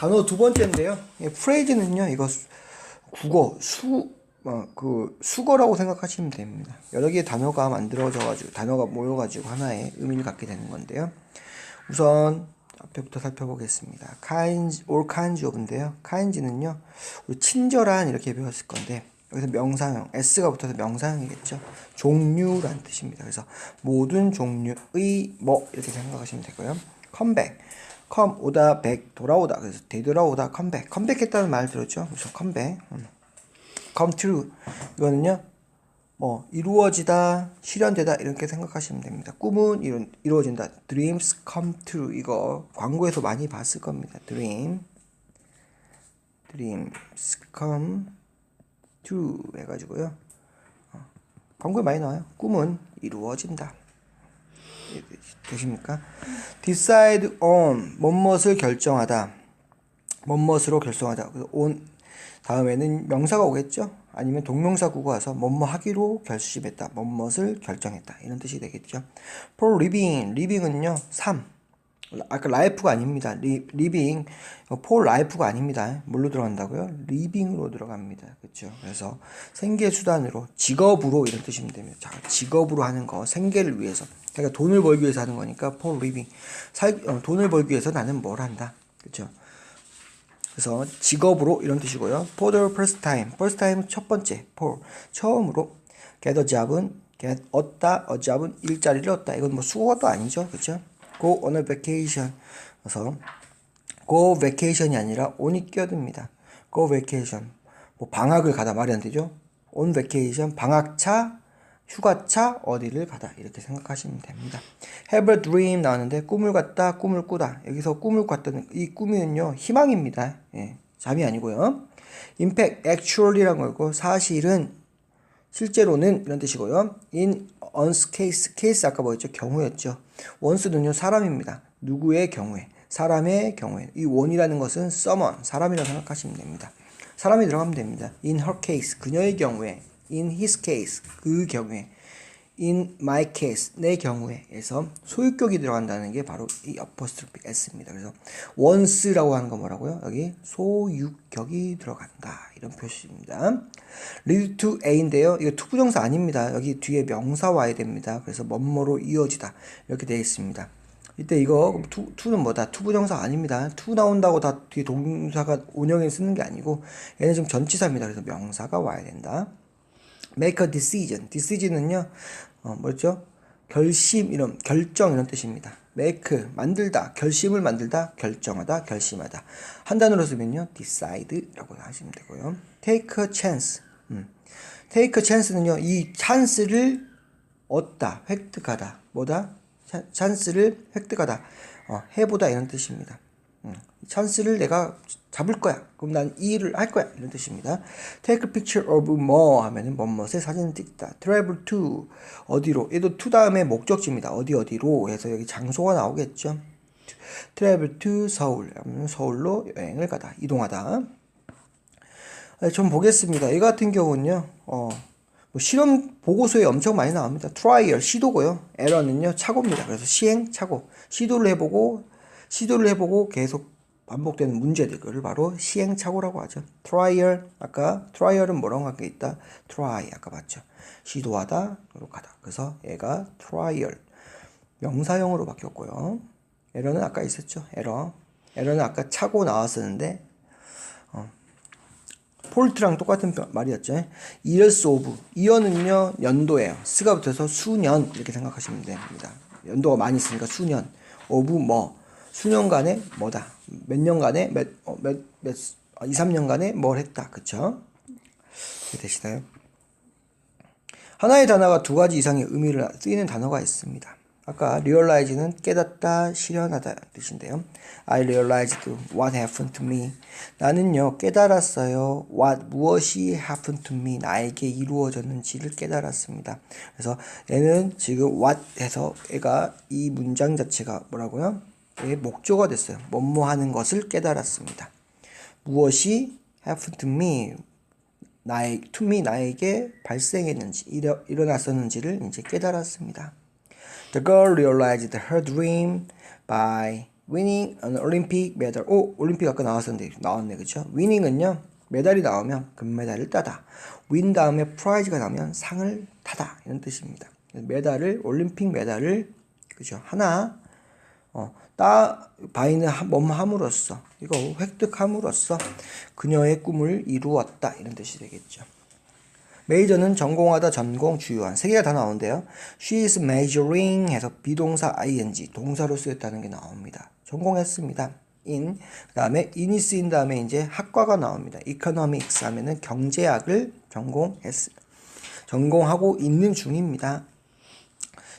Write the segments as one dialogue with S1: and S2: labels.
S1: 단어 두 번째인데요. 예, 프레이즈는요, 이거 수- 국어, 수, 어, 그, 수거라고 생각하시면 됩니다. 여러 개의 단어가 만들어져가지고, 단어가 모여가지고 하나의 의미를 갖게 되는 건데요. 우선, 앞에부터 살펴보겠습니다. kinds, all kinds of인데요. kinds는요, 우리 친절한 이렇게 배웠을 건데, 여기서 명사형, s가 붙어서 명사형이겠죠. 종류란 뜻입니다. 그래서 모든 종류의 뭐 이렇게 생각하시면 되고요. 컴백, 컴 오다 백 돌아오다 그래서 되돌아오다 컴백, 컴백했다는 말 들었죠? 그래서 컴백, 음. come true 이거는요. 뭐 이루어지다, 실현되다 이렇게 생각하시면 됩니다. 꿈은 이루, 이루어진다. dreams come true 이거 광고에서 많이 봤을 겁니다. dream, dreams come true 해가지고요. 어, 광고에 많이 나와요. 꿈은 이루어진다. 되십니까? Decide on 뭐뭇을 결정하다. 뭐뭇으로 결정하다. on 다음에는 명사가 오겠죠? 아니면 동명사 구가 와서 뭐뭐 하기로 결심했다. 뭐뭇을 결정했다. 이런 뜻이 되겠죠. for living, living은요 삶. 아까 life가 아닙니다. 리, living, for life가 아닙니다. 뭘로 들어간다고요? living으로 들어갑니다. 그렇죠? 그래서 생계 수단으로, 직업으로 이런 뜻이면 됩니다. 자, 직업으로 하는 거, 생계를 위해서. 그러니까 돈을 벌기 위해서 하는 거니까 for living. 살, 어, 돈을 벌기 위해서 나는 뭘 한다. 그렇죠? 그래서 직업으로 이런 뜻이고요. For the first time, first time 첫 번째, for 처음으로 get a job은 get 얻다, a job은 일자리를 얻다. 이건 뭐 수고도 아니죠, 그렇죠? Go on a vacation. 그래서 go vacation이 아니라 on이 끼어듭니다. Go vacation. 뭐 방학을 가다 말이 안 되죠? on vacation 방학차, 휴가차 어디를 가다 이렇게 생각하시면 됩니다. Have a dream 나왔는데 꿈을 꿨다, 꿈을 꾸다. 여기서 꿈을 꿨다는 이 꿈이는요 희망입니다. 예, 잠이 아니고요. Impact actually라는 거고 사실은 실제로는 이런 뜻이고요. In one's case, case 아까 뭐였죠? 경우였죠. 원수는요 사람입니다. 누구의 경우에, 사람의 경우에. 이 원이라는 것은 someone, 사람이라고 생각하시면 됩니다. 사람이 들어가면 됩니다. In her case, 그녀의 경우에. In his case, 그 경우에. In my case, 내 경우에에서 소유격이 들어간다는 게 바로 이 apostrophe s입니다. 그래서 once라고 하는 거 뭐라고요? 여기 소유격이 들어간다. 이런 표시입니다. lead to a인데요. 이거 투부정사 아닙니다. 여기 뒤에 명사 와야 됩니다. 그래서 뭐뭐로 이어지다. 이렇게 되어 있습니다. 이때 이거 투, 투는 뭐다? 투부정사 아닙니다. 투 나온다고 다 뒤에 동사가 온형에 쓰는 게 아니고 얘는 지금 전치사입니다. 그래서 명사가 와야 된다. make a decision. decision은요, 어, 뭐죠? 결심, 이런, 결정, 이런 뜻입니다. make, 만들다, 결심을 만들다, 결정하다, 결심하다. 한 단어로 쓰면요, decide라고 하시면 되고요. take a chance. 음. take a chance는요, 이 찬스를 얻다, 획득하다. 뭐다? 차- 찬스를 획득하다. 어, 해보다 이런 뜻입니다. 음, 찬스를 내가 잡을 거야. 그럼 난 이 일을 할 거야. 이런 뜻입니다. Take a picture of more 하면은 뭐뭇의 사진을 찍다. Travel to 어디로? 얘도 to 다음에 목적지입니다. 어디 어디로 해서 여기 장소가 나오겠죠. Travel to 서울 서울로 여행을 가다. 이동하다. 네, 좀 보겠습니다. 이 같은 경우는요. 어, 뭐 실험 보고서에 엄청 많이 나옵니다. 트라이얼 시도고요. 에러는요 착오입니다. 그래서 시행 착오 시도를 해보고 시도를 해보고 계속 반복되는 문제들을 바로 시행 착오라고 하죠. 트라이얼 아까 트라이얼은 뭐라고 한 게 있다. 트라이 아까 봤죠. 시도하다 노력하다. 그래서 얘가 트라이얼 명사형으로 바뀌었고요. 에러는 아까 있었죠. 에러 에러는 아까 착오 나왔었는데 폴트랑 똑같은 표- 말이었죠. years. 이어는요, 연도예요. 스가 붙어서 수년, 이렇게 생각하시면 됩니다. 연도가 많이 있으니까 수년. of 뭐. 수년간에 뭐다. 몇 년간에, 몇, 어, 몇, 몇, 어, 2, 3년간에 뭘 했다. 그쵸? 되시나요? 하나의 단어가 두 가지 이상의 의미를 쓰이는 단어가 있습니다. 아까 realize는 깨닫다, 실현하다 뜻인데요. I realized what happened to me. 나는요 깨달았어요. what 무엇이 happened to me 나에게 이루어졌는지를 깨달았습니다. 그래서 얘는 지금 what 해서 얘가 이 문장 자체가 뭐라고요? 목조가 됐어요. 뭐뭐 하는 것을 깨달았습니다. 무엇이 happened to me 나의 to me 나에게 발생했는지 일어, 일어났었는지를 이제 깨달았습니다. The girl realized her dream by winning an Olympic medal. 오, 올림픽 아까 나왔었는데 나왔네, 그렇죠? winning은요 메달이 나오면 금메달을 따다. win 다음에 prize가 나오면 상을 타다 이런 뜻입니다. 메달을 올림픽 메달을 그죠 하나 어, 따 바이는 몸함으로써 이거 획득함으로써 그녀의 꿈을 이루었다 이런 뜻이 되겠죠. 메이저는 전공하다, 전공, 주요한 세 개가 다 나오는데요. She is majoring 해서 비동사 ing 동사로 쓰였다는 게 나옵니다. 전공했습니다. in 그다음에 in이 쓰인 다음에 이제 학과가 나옵니다. economics 하면은 경제학을 전공했 전공하고 있는 중입니다.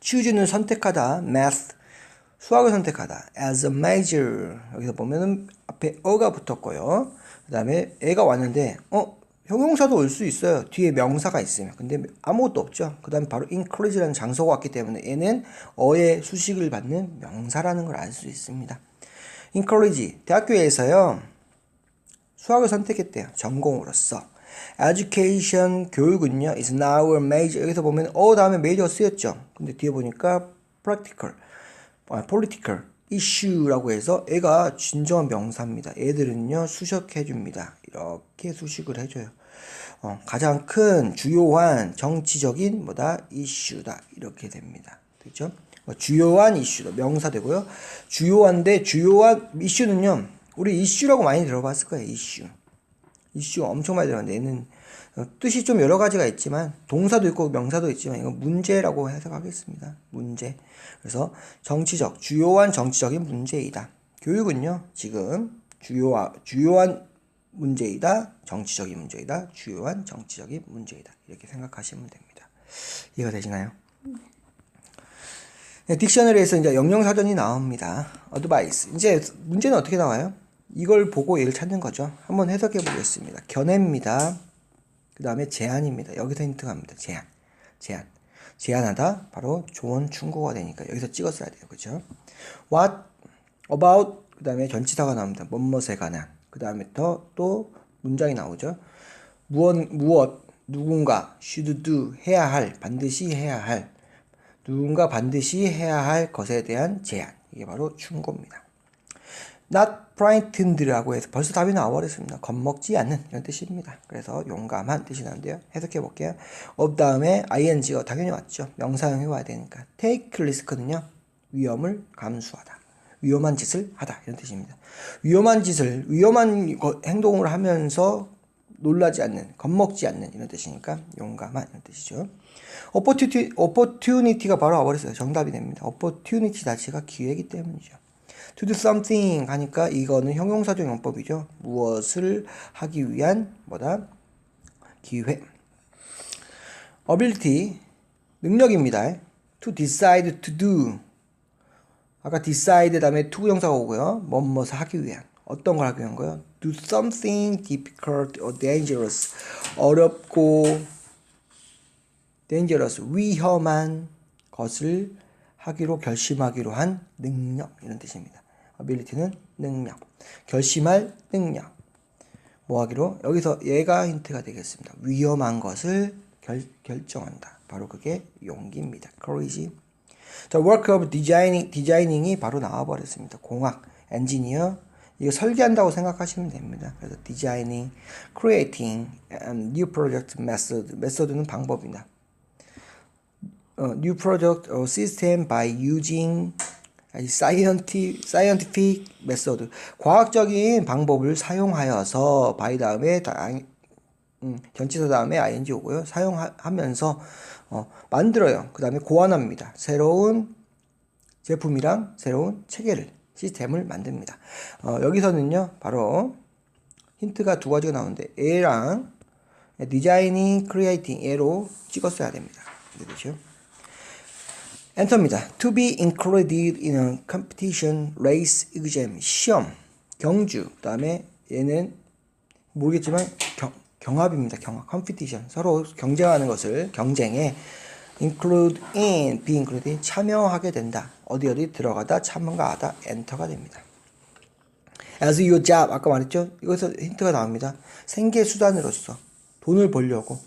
S1: choose는 선택하다, math 수학을 선택하다 as a major 여기서 보면은 앞에 어가 붙었고요. 그 다음에 애가 왔는데 어 형용사도 올 수 있어요. 뒤에 명사가 있으면. 근데 아무것도 없죠. 그 다음에 바로 encourage라는 장소가 왔기 때문에 얘는 어의 수식을 받는 명사라는 걸 알 수 있습니다. encourage. 대학교에서요. 수학을 선택했대요. 전공으로서. education. 교육은요. is now a major. 여기서 보면 어 다음에 major 쓰였죠. 근데 뒤에 보니까 practical. 아, political. issue라고 해서 애가 진정한 명사입니다. 애들은요 수식해 줍니다. 이렇게 수식을 해줘요. 어, 가장 큰 주요한 정치적인 뭐다 이슈다 이렇게 됩니다. 그렇죠? 어, 주요한 이슈다 명사 되고요. 주요한데 주요한 이슈는요. 우리 이슈라고 많이 들어봤을 거예요. 이슈. 이슈 엄청 많이 들어봤는데 얘는 어, 뜻이 좀 여러 가지가 있지만 동사도 있고 명사도 있지만 이건 문제라고 해석하겠습니다. 문제. 그래서 정치적 주요한 정치적인 문제이다. 교육은요 지금 주요 주요한 문제이다. 정치적인 문제이다. 주요한 정치적인 문제이다. 이렇게 생각하시면 됩니다. 이해가 되시나요? 네, 딕셔너리에서 이제 영영사전이 나옵니다. 어드바이스. 이제 문제는 어떻게 나와요? 이걸 보고 얘를 찾는 거죠. 한번 해석해 보겠습니다. 견해입니다. 그 다음에 제안입니다. 여기서 힌트 갑니다. 제안. 제안. 제안하다 바로 조언 충고가 되니까 여기서 찍었어야 돼요. 그죠? what about 그 다음에 전치사가 나옵니다. 뭐뭇에 관한 그 다음에 더또 문장이 나오죠. 무엇 무엇 누군가 should do 해야 할 반드시 해야 할 누군가 반드시 해야 할 것에 대한 제안 이게 바로 충고입니다. Not frightened라고 해서 벌써 답이 나와버렸습니다. 겁먹지 않는 이런 뜻입니다. 그래서 용감한 뜻이 나는데요. 해석해 볼게요. of 다음에 ing가 당연히 왔죠. 명사형이 와야 되니까 take risk는요. 위험을 감수하다. 위험한 짓을 하다 이런 뜻입니다. 위험한 짓을 위험한 행동을 하면서 놀라지 않는, 겁먹지 않는 이런 뜻이니까 용감한 이런 뜻이죠. opportunity, opportunity가 바로 와버렸어요. 정답이 됩니다. opportunity 자체가 기회이기 때문이죠. To do something 하니까 이거는 형용사적 용법이죠. 무엇을 하기 위한 뭐다? 기회. ability 능력입니다. to decide to do 아까 decide 다음에 to 형사가 오고요. 뭐뭇을 하기 위한 어떤 걸 하기 위한 거요? do something difficult or dangerous 어렵고 dangerous 위험한 것을 하기로 결심하기로 한 능력 이런 뜻입니다. ability는 능력, 결심할 능력. 뭐 하기로 여기서 얘가 힌트가 되겠습니다. 위험한 것을 결, 결정한다. 바로 그게 용기입니다. courage. 자, work of designing, 디자이닝이 바로 나와버렸습니다. 공학, 엔지니어, 이거 설계한다고 생각하시면 됩니다. 그래서 designing, creating, and new project method. method는 방법이다. 어, new project or system by using scientific, scientific method. 과학적인 방법을 사용하여서 by 다음에 다, 음, 전치사 다음에 ing 오고요. 사용하면서 어, 만들어요. 그 다음에 고안합니다. 새로운 제품이랑 새로운 체계를 시스템을 만듭니다. 어, 여기서는요, 바로 힌트가 두 가지가 나오는데 A랑 디자이닝, 크리에이팅 A로 찍었어야 됩니다. 그렇죠? 엔터입니다. To be included in a competition, race, exam, 시험, 경주. 그 다음에 얘는 모르겠지만 경, 경합입니다. 경합, competition. 서로 경쟁하는 것을 경쟁에 include in, be included in 참여하게 된다. 어디 어디 들어가다 참가하다 엔터가 됩니다. as your job 아까 말했죠? 이것서 힌트가 나옵니다. 생계 수단으로서 돈을 벌려고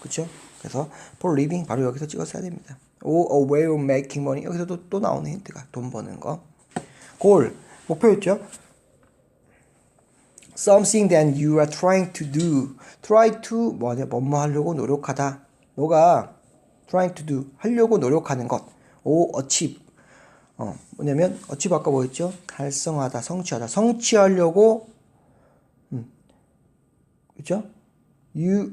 S1: 그렇죠? 그래서 for living 바로 여기서 찍었어야 됩니다. Or a way of making money 여기서도 또 나오는 힌트가 돈 버는 거. goal 목표였죠. something that you are trying to do. try to 뭐냐 뭐뭐 하려고 노력하다. 너가 trying to do 하려고 노력하는 것. o achieve. 어 뭐냐면 achieve 아까 뭐였죠? 달성하다, 성취하다. 성취하려고 음. 그죠? you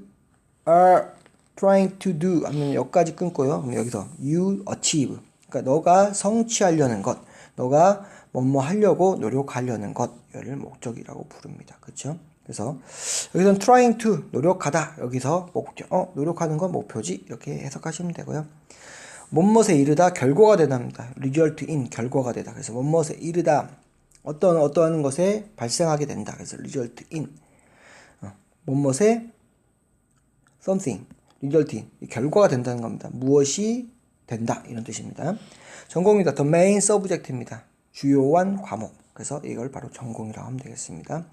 S1: are trying to do 하면 여기까지 끊고요. 그럼 여기서 you achieve. 그러니까 너가 성취하려는 것, 너가 뭐뭐 하려고 노력하려는 것을 목적이라고 부릅니다. 그렇죠? 그래서 여기서는 trying to 노력하다 여기서 목적 어 노력하는 건 목표지 이렇게 해석하시면 되고요. 뭐뭇에 이르다 결과가 되답니다. result in 결과가 되다. 그래서 뭐뭇에 이르다 어떤 어떠한 것에 발생하게 된다. 그래서 result in 어, 뭐뭇에 something in 결과가 된다는 겁니다. 무엇이 된다 이런 뜻입니다. 전공이다. the main subject입니다. 주요한 과목. 그래서 이걸 바로 전공이라고 하면 되겠습니다.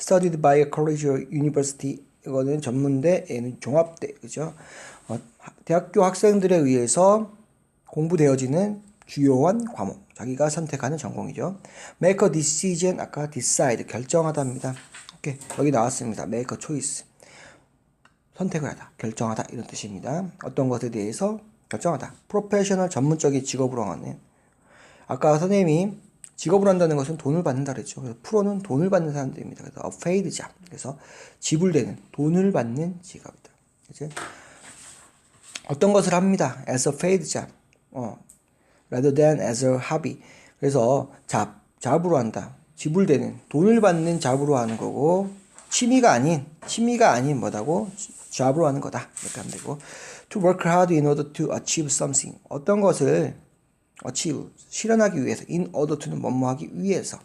S1: Studied by a college or university. 이거는 전문대, 얘는 종합대, 그죠? 어, 대학교 학생들에 의해서 공부되어지는 주요한 과목. 자기가 선택하는 전공이죠. Make a decision. 아까 decide 결정하다입니다. 오케이 여기 나왔습니다. Make a choice. 선택을 하다, 결정하다 이런 뜻입니다. 어떤 것에 대해서 결정하다. 프로페셔널 전문적인 직업으로 하는 아까 선생님이 직업을 한다는 것은 돈을 받는다 그랬죠. 그래서 프로는 돈을 받는 사람들입니다. 그래서 a paid job. 그래서 지불되는 돈을 받는 직업이다. 그치? 어떤 것을 합니다. as a paid job. 어. rather than as a hobby. 그래서 잡, 잡으로 한다. 지불되는 돈을 받는 잡으로 하는 거고 취미가 아닌 취미가 아닌 뭐다고 잡으로 하는 거다. 이렇게 하면 되고. To work hard in order to achieve something. 어떤 것을 achieve 실현하기 위해서 in order to는 뭐뭐 하기 위해서.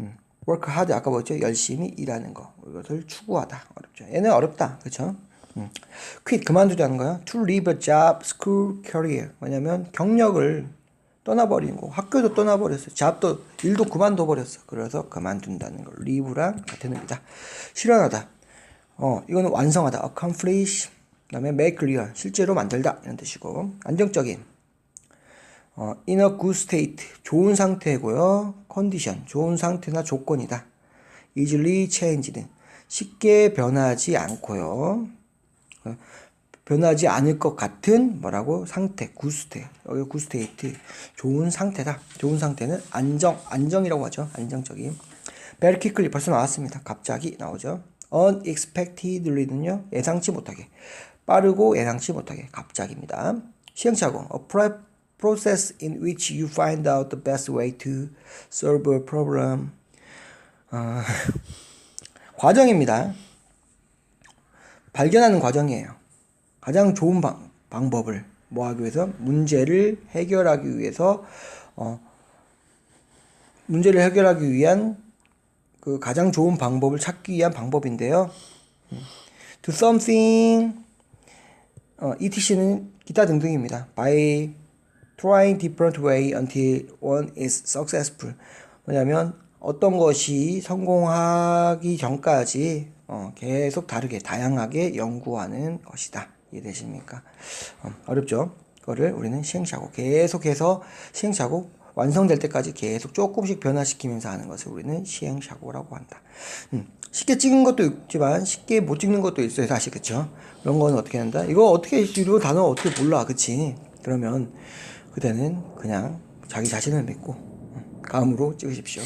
S1: 음, work hard 아까 뭐였죠? 열심히 일하는 거. 이것을 추구하다. 어렵죠. 얘는 어렵다. 그렇죠? 음. quit 그만두자는 거야. to leave a job school career. 뭐냐면 경력을 떠나버리는 거. 학교도 떠나버렸어. 잡도 일도 그만둬 버렸어. 그래서 그만둔다는 거. leave랑 같은 의미다. 실현하다 어 이거는 완성하다 accomplish 그 다음에 make clear 실제로 만들다 이런 뜻이고 안정적인 어, in a good state 좋은 상태고요. condition 좋은 상태나 조건이다. easily changed 쉽게 변하지 않고요. 어, 변하지 않을 것 같은 뭐라고 상태, state 여기 state 좋은 상태다. 좋은 상태는 안정, 안정이라고 하죠. 안정적인. quickly 벌써 나왔습니다. 갑자기 나오죠. Unexpectedly는요 예상치 못하게 빠르고 예상치 못하게 갑자기입니다. 시행착오 a process in which you find out the best way to solve a problem. 어, 과정입니다. 발견하는 과정이에요. 가장 좋은 방, 방법을 뭐 하기 위해서 문제를 해결하기 위해서 어, 문제를 해결하기 위한 그 가장 좋은 방법을 찾기 위한 방법인데요. Do something 어, etc는 기타 등등입니다. By trying different way until one is successful. 뭐냐면 어떤 것이 성공하기 전까지 어, 계속 다르게 다양하게 연구하는 것이다. 이해되십니까? 어, 어렵죠? 그거를 우리는 시행착오 계속해서 시행착오 완성될 때까지 계속 조금씩 변화시키면서 하는 것을 우리는 시행착오라고 한다. 음, 쉽게 찍은 것도 있지만 쉽게 못 찍는 것도 있어요, 사실 그쵸? 그런 거는 어떻게 한다? 이거 어떻게 이거 단어 어떻게 몰라, 그치? 그러면 그때는 그냥 자기 자신을 믿고 음, 감으로 찍으십시오.